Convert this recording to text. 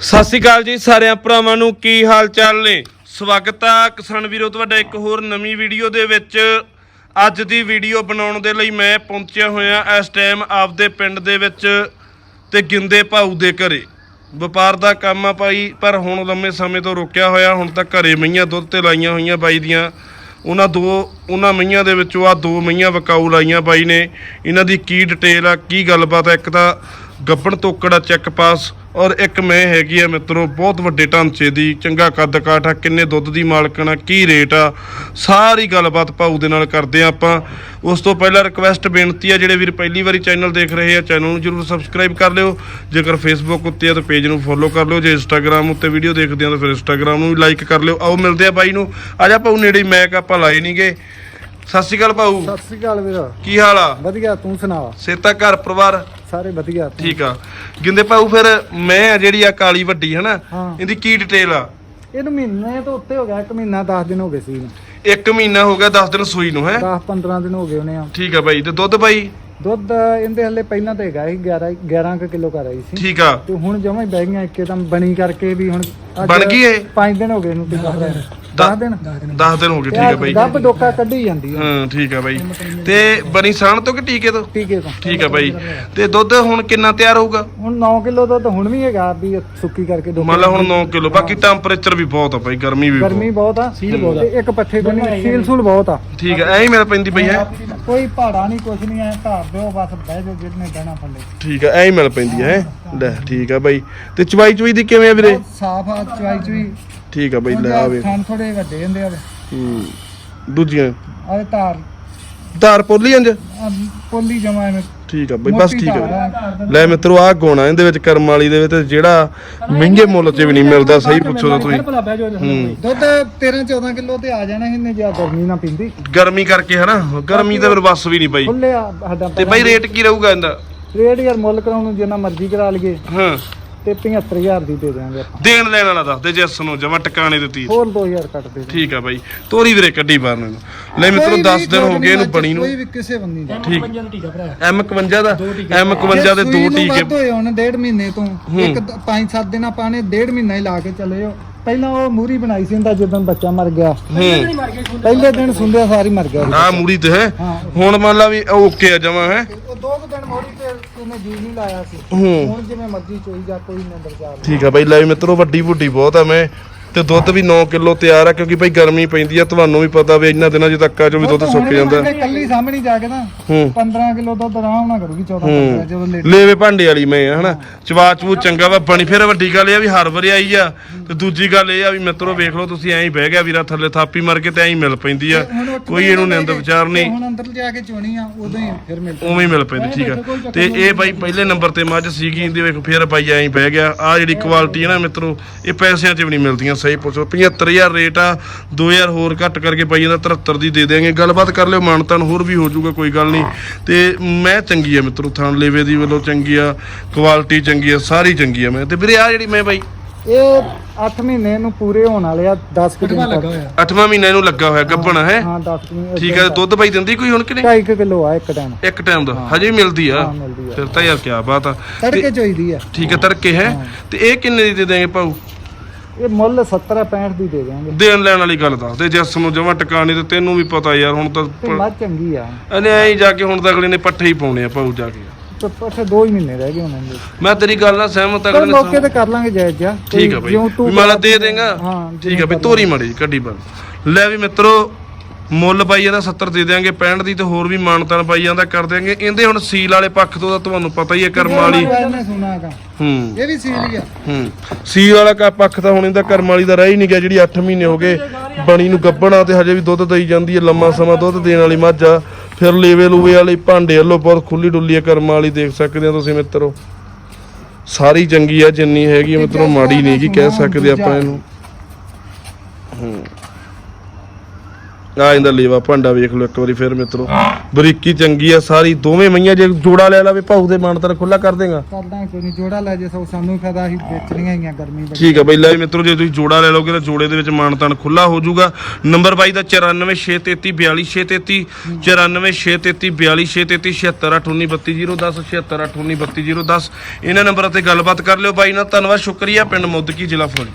ਸਤਿ ਸ਼੍ਰੀ ਅਕਾਲ ਜੀ ਸਾਰਿਆਂ ਭਰਾਵਾਂ ਨੂੰ, ਕੀ ਹਾਲ ਚਾਲ ਨੇ? ਸਵਾਗਤ ਆ ਕਿਸਾਨ ਵੀਰੋ, ਤੁਹਾਡਾ ਇੱਕ ਹੋਰ ਨਵੀਂ ਵੀਡੀਓ ਦੇ ਵਿੱਚ। ਅੱਜ ਦੀ ਵੀਡੀਓ ਬਣਾਉਣ ਦੇ ਲਈ ਮੈਂ ਪਹੁੰਚਿਆ ਹੋਇਆ ਇਸ ਟਾਈਮ ਆਪਦੇ ਪਿੰਡ ਦੇ ਵਿੱਚ ਤੇ ਗਿੰਦੇ ਭਾਊ ਦੇ ਘਰੇ। ਵਪਾਰ ਦਾ ਕੰਮ ਆ ਭਾਈ, ਪਰ ਹੁਣ ਲੰਮੇ ਸਮੇਂ ਤੋਂ ਰੁਕਿਆ ਹੋਇਆ, ਹੁਣ ਤਾਂ ਘਰੇ ਮਈਆਂ ਦੁੱਧ ਤੇ ਲਾਈਆਂ ਹੋਈਆਂ ਬਾਈ ਦੀਆਂ। ਉਹਨਾਂ ਦੋ, ਉਹਨਾਂ ਮਈਆਂ ਦੇ ਵਿੱਚੋਂ ਆ ਦੋ ਮਈਆਂ ਵਕਾਊ ਲਾਈਆਂ ਬਾਈ ਨੇ। ਇਹਨਾਂ ਦੀ ਕੀ ਡਿਟੇਲ ਆ, ਕੀ ਗੱਲਬਾਤ ਆ, ਇੱਕ ਤਾਂ ਗੱਬਣ ਤੋਕੜਾ ਚੈੱਕ ਪਾਸ ਔਰ ਇੱਕ ਮੈਂ ਹੈਗੀ ਆ ਮਿੱਤਰੋ ਬਹੁਤ ਵੱਡੇ ਢਾਂਚੇ ਦੀ ਚੰਗਾ ਕੱਦ ਕਾਠ ਆ ਕਿੰਨੇ ਦੁੱਧ ਦੀ ਮਾਲਕਣ ਆ ਕੀ ਰੇਟ ਆ ਸਾਰੀ ਗੱਲਬਾਤ ਭਾਊ ਦੇ ਨਾਲ ਕਰਦੇ ਆ ਆਪਾਂ। ਉਸ ਤੋਂ ਪਹਿਲਾਂ ਰਿਕਵੈਸਟ ਬੇਨਤੀ ਆ ਜਿਹੜੇ ਵੀਰ ਪਹਿਲੀ ਵਾਰੀ ਚੈਨਲ ਦੇਖ ਰਹੇ ਆ ਚੈਨਲ ਨੂੰ ਜਰੂਰ ਸਬਸਕ੍ਰਾਈਬ ਕਰ ਲਿਓ। ਜੇਕਰ ਫੇਸਬੁੱਕ ਉੱਤੇ ਆ ਤਾਂ ਪੇਜ ਨੂੰ ਫੋਲੋ ਕਰ ਲਿਓ। ਜੇ ਇੰਸਟਾਗ੍ਰam ਉੱਤੇ ਵੀਡੀਓ ਦੇਖਦੇ ਆ ਤਾਂ ਫਿਰ ਇੰਸਟਾਗ੍ਰam ਨੂੰ ਵੀ ਲਾਈਕ ਕਰ ਲਿਓ। ਆਓ ਮਿਲਦੇ ਆ ਬਾਈ ਨੂੰ। ਆ ਜਾ ਭਾਊ ਨੇੜੇ ਮੈਕ ਆਪਾਂ ਲਾਏ ਨਹੀਂਗੇ ਸਤਿ ਸ਼੍ਰੀ ਅਕਾਲ ਭਾਊ। ਸਤਿ ਸ੍ਰੀ ਅਕਾਲ ਵੀਰ। ਕੀ ਹਾਲ ਆ? ਵਧੀਆ ਤੂੰ ਸੁਣਾ। ਸੇਤਾ ਘਰ ਪਰਿਵਾਰ। ਸਾਰੇ ਵਧੀਆ? ਠੀਕ ਆ। ਗਿੰਦੇ ਭਾਊ ਫਿਰ ਮੈਂ ਆ ਜਿਹੜੀ ਆ ਕਾਲੀ ਵੱਡੀ ਹਨਾ? ਹਾਂ। ਇਹਦੀ ਕੀ ਡਿਟੇਲ ਆ? ਇਹਨੂੰ ਮਹੀਨੇ ਤੋਂ ਉੱਤੇ ਹੋ ਗਿਆ ਇੱਕ ਮਹੀਨਾ 10 ਦਿਨ ਹੋ ਗਏ ਸੀ ਇੱਕ ਮਹੀਨਾ ਹੋ ਗਿਆ 10 ਦਿਨ ਸੂਈ ਨੂੰ ਹੈ? 10 15 ਦਿਨ ਹੋ ਗਏ ਉਹਨੇ ਆ। ਠੀਕ ਆ ਬਾਈ ਤੇ ਦੁੱਧ ਬਾਈ? ਦੁੱਧ ਇਹਦੇ ਹਲੇ ਪਹਿਲਾਂ ਤਾਂ ਹੈਗਾ ਸੀ 11 11 ਕਿਲੋ ਕਰ ਆਈ ਸੀ। ਠੀਕ ਆ। ਤੇ ਹੁਣ ਜਮਾਂ ਹੀ ਬਹਿ ਗਈਆਂ ਇੱਕਦਮ ਬਣੀ ਕਰਕੇ ਵੀ ਹੁਣ ਬਣ ਗਈ ਇਹ? 5 ਦਿਨ ਹੋ ਗਏ ਇਹਨੂੰ ਤੇ 10 ਦਿਨ। 10 ਦਿਨ। ਹੋ ਗਏ ਠੀਕ ਆ ਬਾਈ। ਗੱਬ ਡੋਕਾ ਕੱਢੀ ਜਾਂਦੀ ਹੈ ਹਾਂ ਠੀਕ ਆ ਬਾਈ। ਤੇ ਬਣੀ ਸਾਣ ਤੋਂ ਕਿ ਟੀਕੇ ਤੋਂ? ਟੀਕੇ ਤੋਂ। ਠੀਕ ਆ ਬਾਈ। ਤੇ ਦੁੱਧ ਹੁਣ ਕਿੰਨਾ ਤਿਆਰ ਹੋਊਗਾ? ਹੁਣ 9 ਕਿਲੋ ਦੁੱਧ ਹੁਣ ਵੀ ਹੈਗਾ ਵੀ ਸੁੱਕੀ ਕਰਕੇ ਡੋਕਾ ਮੰਨ ਲਾ ਹੁਣ 9 ਕਿਲੋ ਬਾਕੀ ਟੈਂਪਰੇਚਰ ਵੀ ਬਹੁਤ ਆ ਬਾਈ ਗਰਮੀ ਵੀ ਗਰਮੀ ਬਹੁਤ ਆ। ਸੀਲ ਬਹੁਤ ਆ। ਇੱਕ ਪੱਠੇ ਕੋਲ ਸੀਲ ਸੂਲ ਬਹੁਤ ਆ। ਠੀਕ ਆ ਐਂ ਹੀ ਮਿਲ ਪੈਂਦੀ ਪਈ ਹੈ। ਕੋਈ ਪਹਾੜਾ ਨਹੀਂ ਕੁਛ ਨਹੀਂ ਐ ਧਾਰ ਦਿਓ ਬਸ ਬਹਿ ਜਾਓ ਜਿਹਨੇ ਬਹਿਣਾ ਥੱਲੇ। ਠੀਕ ਆ ਐਂ ਹੀ ਮਿਲ ਪੈਂਦੀ ਹੈ। ਲੈ ਠੀਕ ਆ ਬਾਈ। ਤੇ ਚਵਾਈ ਚੁਈ ਦੀ ਕਿਵੇਂ ਆ ਵੀਰੇ? ਸਾਫ਼ ਆ ਚਵਾਈ ਚੁਈ। ਠੀਕ ਆ ਬਾਈ ਲੈ ਆਵੇ। ਥਾਂ ਥੋੜੇ ਵੱਡੇ ਹੁੰਦੇ ਆ ਹੂੰ ਦੂਜੀਆਂ। ਆਹ ਧਾਰ। ਧਾਰ ਪੋਲੀ ਇੰਜ ਪੋਲੀ ਜਮਾ ਐਵੇਂ। ਠੀਕ ਆ ਬਈ ਬਸ ਠੀਕ ਆ ਆ। ਲੈ ਮਿੱਤਰੋ ਆਹ ਗੋਣਾ ਇਹਦੇ ਵਿੱਚ ਕਰਮ ਵਾਲੀ ਦੇ ਵਿੱਚ ਜਿਹੜਾ ਮਹਿੰਗੇ ਮੁੱਲ 'ਚ ਵੀ ਨਹੀਂ ਮਿਲਦਾ ਸਹੀ ਪੁੱਛੋ ਤਾਂ ਤੁਸੀਂ। ਦੁੱਧ 13 14 ਕਿਲੋ ਤੇ ਆ ਜਾਣਾ ਇਹਨੇ ਜੇ ਗਰਮੀ ਨਾ ਪਿੰਦੀ। ਗਰਮੀ ਕਰਕੇ ਹਨਾ ਗਰਮੀ ਤਾਂ ਫਿਰ ਬੱਸ ਵੀ ਨਹੀਂ ਪਈ ਆ ਤੇ ਬਾਈ ਰੇਟ ਕੀ ਰਹੂਗਾ ਇਹਦਾ? ਰੇਟ ਯਾਰ ਮੁੱਲ ਕਰਾਉਣ ਨੂੰ ਜਿੰਨਾ ਮਰਜ਼ੀ ਕਰਾ ਲਈਏ। ਹਾਂ। ਤੇ 75000 ਦੀ ਦੇ ਦਿਆਂਗੇ ਆਪਾਂ। ਦੇਣ ਲੈਣ ਵਾਲਾ ਦੱਸ ਦੇ ਜਿਸ ਨੂੰ ਜਮਾ ਟਿਕਾਣੇ ਦਿੱਤੀ ਹੋਰ 2000 ਕੱਟ ਦੇ ਠੀਕ ਆ ਬਾਈ ਤੋਰੀ ਵੀਰੇ ਕੱਢੀ ਬਾਹਰ ਨੂੰ ਲੈ ਮਿੱਤਰੋ 10 ਦਿਨ ਹੋ ਗਏ ਇਹਨੂੰ ਬਣੀ ਨੂੰ। ਕੋਈ ਵੀ ਕਿਸੇ ਬੰਦੀ ਦਾ। ਠੀਕ। M51 ਦਾ M51 ਦੇ? ਦੋ ਟੀਕੇ। ਵੱਧ ਹੋਏ ਹੁਣ ਡੇਢ ਮਹੀਨੇ ਤੋਂ ਇੱਕ 5-7 ਦਿਨ ਆਪਾਂ ਨੇ ਡੇਢ ਮਹੀਨਾ ਹੀ ਲਾ ਕੇ ਚੱਲੇ ਹੋ। ਪਹਿਲਾਂ ਉਹ ਮੂਰੀ ਬਣਾਈ ਸੀ ਹੁੰਦਾ ਜਦੋਂ ਬੱਚਾ ਮਰ ਗਿਆ। ਹੂੰ। ਪਹਿਲੇ ਦਿਨ ਸੁੰਦਿਆ ਸਾਰੀ ਮਰ ਗਿਆ ਆ ਮੂਰੀ ਤੇ ਹੈ। ਹਾਂ। ਹੁਣ ਮੰਨ ਲਾ ਵੀ ਓਕੇ ਆ ਜਮਾ ਹੈ। ਉਹ ਦੋ ਕੁ ਦਿਨ ਮੋਰੀ ਤੇ ਉਹਨੇ ਜੀ ਨਹੀਂ ਲਾਇਆ ਸੀ। ਹੂੰ। ਹੁਣ ਜਿਵੇਂ ਮਰਜ਼ੀ ਚੋਈ ਜਾ ਕੋਈ ਨੰਬਰ ਚਾਰ ਠੀਕ ਆ ਬਾਈ ਲੈ ਮਿੱਤਰੋ ਵੱਡੀ ਵੱਡੀ ਬਹੁਤ ਮੈਂ ਤੇ ਦੁੱਧ ਵੀ 9 ਕਿਲੋ ਤਿਆਰ ਆ ਕਿਉਂਕਿ ਬਾਈ ਗਰਮੀ ਪੈਂਦੀ ਆ ਤੁਹਾਨੂੰ ਵੀ ਪਤਾ ਵੀ ਇੰਨਾ ਦਿਨਾਂ 'ਚ ਤੱਕਾ ਚੋਂ ਵੀ ਦੁੱਧ ਸੁੱਕ ਜਾਂਦਾ। ਕੱਲੀ ਸਾਹਮਣੇ ਜਾ ਕੇ ਨਾ ਹੂੰ। 15 ਕਿਲੋ ਦੁੱਧ ਆਰਾਮ ਨਾਲ ਕਰੂਗੀ 14 ਕਿਲੋ ਜਦੋਂ ਲੇਵੇ ਭਾਂਡੇ ਵਾਲੀ ਮੈਂ ਆ ਹਨਾ? ਚਵਾ ਚੰਗਾ ਵਾ ਬਣੀ ਫਿਰ ਵੱਡੀ ਗੱਲ ਇਹ ਆ ਵੀ ਹਰ ਵਾਰੀ ਆਈ ਆ। ਤੇ ਦੂਜੀ ਗੱਲ ਇਹ ਆ ਵੀ ਮਿੱਤਰੋ ਵੇਖ ਲਓ ਤੁਸੀਂ ਐਂ ਹੀ ਬਹਿ ਗਿਆ ਵੀਰਾ ਥੱਲੇ ਥਾਪੀ ਮਾਰ ਕੇ ਤੇ ਐਂ ਹੀ ਮਿਲ ਪੈਂਦੀ ਆ। ਕੋਈ ਇਹਨੂੰ ਨਿੰਦ ਵਿਚਾਰ ਨਹੀਂ। ਹੁਣ ਅੰਦਰ ਜਾ ਕੇ ਚੋਣੀ ਆ ਉਦੋਂ ਹੀ ਫਿਰ ਮਿਲ ਉਵੇਂ ਹੀ ਮਿਲ ਪੈਂਦੀ ਠੀਕ ਆ। ਤੇ ਇਹ ਬਾਈ ਪਹਿਲੇ ਨੰਬਰ ਤੇ ਮੱਝ ਸੀਗੀ ਇਹਦੇ ਵੇਖ ਫਿਰ ਬਾਈ ਐਂ ਹੀ ਬਹਿ ਗਿਆ। ਆ ਜਿਹੜੀ ਕੁਆਲਿਟੀ ਹੈ ਨਾ ਮਿੱਤਰੋ ਇਹ ਪੈਸਿਆਂ 'ਚ ਵੀ ਨਹੀਂ ਮਿਲਦੀਆਂ ਸਹੀ ਪੁੱਛੋ। 75000 ਰੇਟ ਆ 2000 ਹੋਰ ਘੱਟ ਕਰਕੇ ਬਾਈ ਇਹਦਾ 73 ਦੀ ਦੇ ਦੇਾਂਗੇ ਗੱਲਬਾਤ ਕਰ ਲਿਓ ਮਾਨਤਾਨ ਹੋਰ ਵੀ ਹੋ ਜਾਊਗਾ ਕੋਈ ਗੱਲ ਨਹੀਂ। ਤੇ ਮੈਂ ਚੰਗੀ ਆ ਮਿੱਤਰੋ ਥਾਂ ਲੇਵੇ ਦੀ ਵੱਲੋਂ ਚੰਗੀ ਆ ਕੁਆਲਿਟੀ ਚੰਗੀ ਆ ਸਾਰੀ ਚੰਗੀ ਆ ਮੈਂ। ਤੇ ਵੀਰੇ ਆ ਜਿਹੜੀ ਮੈਂ ਬਾਈ ਇਹ 8 ਮਹੀਨੇ ਨੂੰ ਪੂਰੇ ਹੋਣ ਵਾਲੇ ਆ 10 ਕਿ ਦਿਨ ਤੱਕ। 8ਵਾਂ ਮਹੀਨਾ ਇਹਨੂੰ ਲੱਗਾ ਹੋਇਆ ਗੱਭਣ ਹੈ? ਹਾਂ 10 ਕਿ ਠੀਕ ਆ ਦੁੱਧ ਬਾਈ ਦਿੰਦੀ ਕੋਈ ਹੁਣ ਕਿ ਨਹੀਂ? 2.5 ਕਿਲੋ ਆ ਇੱਕ ਟਾਈਮ। ਇੱਕ ਟਾਈਮ ਦਾ ਹਜੇ ਵੀ ਮਿਲਦੀ ਆ। ਹਾਂ ਮਿਲਦੀ ਆ। ਫਿਰ ਤਾਂ ਯਾਰ ਕੀ ਬਾਤ ਆ। ਤੜਕੇ ਚੋਈਦੀ ਆ। ਠੀਕ ਹੈ ਤੜਕੇ ਹੈ? ਤੇ ਇਹ ਕਿੰਨੇ ਦੀ ਦੇ ਦੇਂਗੇ ਭਾਊ? ਇਹ ਮੁੱਲ 70 65 ਦੀ ਦੇ ਦੇਵਾਂਗੇ ਦੇਣ ਲੈਣ ਵਾਲੀ ਗੱਲ ਦੱਸ ਦੇ ਜਿਸ ਨੂੰ ਜਮਾ ਟਿਕਾਣੀ ਤੇ ਤੈਨੂੰ ਵੀ ਪਤਾ ਯਾਰ ਹੁਣ ਤਾਂ ਤੇ ਮੱਝ ਚੰਗੀ ਆ। ਇਹਨੇ ਐਂ ਹੀ ਜਾ ਕੇ ਹੁਣ ਤਾਂ ਅਗਲੇ ਨੇ ਪੱਠੇ ਹੀ ਪਾਉਣੇ ਆ ਭਾਊ ਜਾ ਕੇ। ਤੇ ਪੱਠੇ 2 ਹੀ ਮਹੀਨੇ ਰਹਿ ਗਏ ਉਹਨਾਂ ਦੇ। ਮੈਂ ਤੇਰੀ ਗੱਲ ਨਾਲ ਸਹਿਮਤ ਆ ਪਰ ਅਗਲੇ ਮੌਕੇ ਤੇ ਕਰ ਲਾਂਗੇ ਜਾਇਜ਼ ਜਾ ਠੀਕ ਆ ਬਈ। ਵੀ ਮਾਲਾ ਦੇ ਦੇਂਗਾ। ਹਾਂ ਠੀਕ ਆ ਬਈ ਤੋਰੀ ਮੜੀ ਕੱਢੀ ਬੰਦ। ਲੈ ਵੀ ਮਿੱਤਰੋ ਮੁੱਲ ਪਾਈ ਇਹਦਾ 70 ਦੇ ਦਿਆਂਗੇ 65 ਦੀ ਤੇ ਹੋਰ ਵੀ ਮਾਨਤਾਨ ਪਾਈ ਜਾਂਦਾ ਕਰ ਦਿਆਂਗੇ। ਇਹਦੇ ਹੁਣ ਸੀਲ ਵਾਲੇ ਪੱਖ ਤੋਂ ਤਾਂ ਤੁਹਾਨੂੰ ਪਤਾ ਹੀ ਹੈ ਕਰਮ ਵਾਲੀ। ਇਹਨੇ ਸੁਣਾ ਹੈਗਾ। ਹੂੰ। ਇਹ ਵੀ ਸੀਲ ਹੀ ਆ। ਹੂੰ। ਸੀਲ ਵਾਲਾ ਕਾ ਪੱਖ ਤਾਂ ਹੁਣ ਇਹਦਾ ਕਰਮ ਵਾਲੀ ਦਾ ਰਹਿ ਹੀ ਨਹੀਂ ਗਿਆ ਜਿਹੜੀ 8 ਮਹੀਨੇ ਹੋ ਗਏ। ਬਣੀ ਨੂੰ ਗੱਬਣਾ ਤੇ ਹਜੇ ਵੀ ਦੁੱਧ ਦੇਈ ਜਾਂਦੀ ਹੈ ਲੰਮਾ ਸਮਾਂ ਦੁੱਧ ਦੇਣ ਵਾਲੀ ਮੱਝ ਆ। ਫਿਰ ਲੇਵੇ ਲੂਵੇ ਵਾਲੀ ਭਾਂਡੇ ਵੱਲੋਂ ਬਹੁਤ ਖੁੱਲੀ ਡੁੱਲੀ ਹੈ ਕਰਮ ਵਾਲੀ ਦੇਖ ਸਕਦੇ ਹੋ ਤੁਸੀਂ ਮਿੱਤਰੋ। ਸਾਰੀ ਚੰਗੀ ਆ ਜਿੰਨੀ ਹੈਗੀ ਮਿੱਤਰੋ ਮਾੜੀ ਨਹੀਂ ਹੈਗੀ ਕਹਿ ਸਕਦੇ ਆਪਾਂ ਇਹਨੂੰ। ਹੂੰ। ਆ ਇਹਦਾ ਲੇਵਾ ਭਾਂਡਾ ਵੇਖ ਲਓ ਇੱਕ ਵਾਰੀ ਫਿਰ ਮਿੱਤਰੋ। ਬਰੀਕੀ ਚੰਗੀ ਆ ਸਾਰੀ ਦੋਵੇਂ ਮਈਆਂ ਜੇ ਜੋੜਾ ਲੈ ਲਾਵੇ ਭਾਊ ਦੇ ਮਨ ਤਰ ਖੁੱਲਾ ਕਰ ਦੇਗਾ। ਕਰਦਾ ਕੋਈ ਨਹੀਂ ਜੋੜਾ ਲੈ ਜੇ ਸੋ ਸਾਨੂੰ ਫਾਇਦਾ ਅਸੀਂ ਵੇਚਣੀਆਂ ਹੈਗੀਆਂ ਗਰਮੀ ਬੜੀ। ਠੀਕ ਆ ਬਈ ਲੈ ਮਿੱਤਰੋ ਜੇ ਤੁਸੀਂ ਜੋੜਾ ਲੈ ਲਓਗੇ ਤਾਂ ਜੋੜੇ ਦੇ ਵਿੱਚ ਮਾਨਤਾਨ ਖੁੱਲਾ ਹੋ ਜਾਊਗਾ। ਨੰਬਰ ਬਾਈ ਦਾ 9463342633 9463342633 768193210 768193210 ਇਹਨਾਂ ਨੰਬਰਾਂ ਤੇ ਗੱਲਬਾਤ ਕਰ ਲਿਓ ਬਾਈ ਨਾਲ। ਧੰਨਵਾਦ ਸ਼ੁਕਰੀਆ ਪਿੰਡ ਮੁੱਦਕੀ ਜ਼ਿਲ੍ਹਾ ਫੌਜ।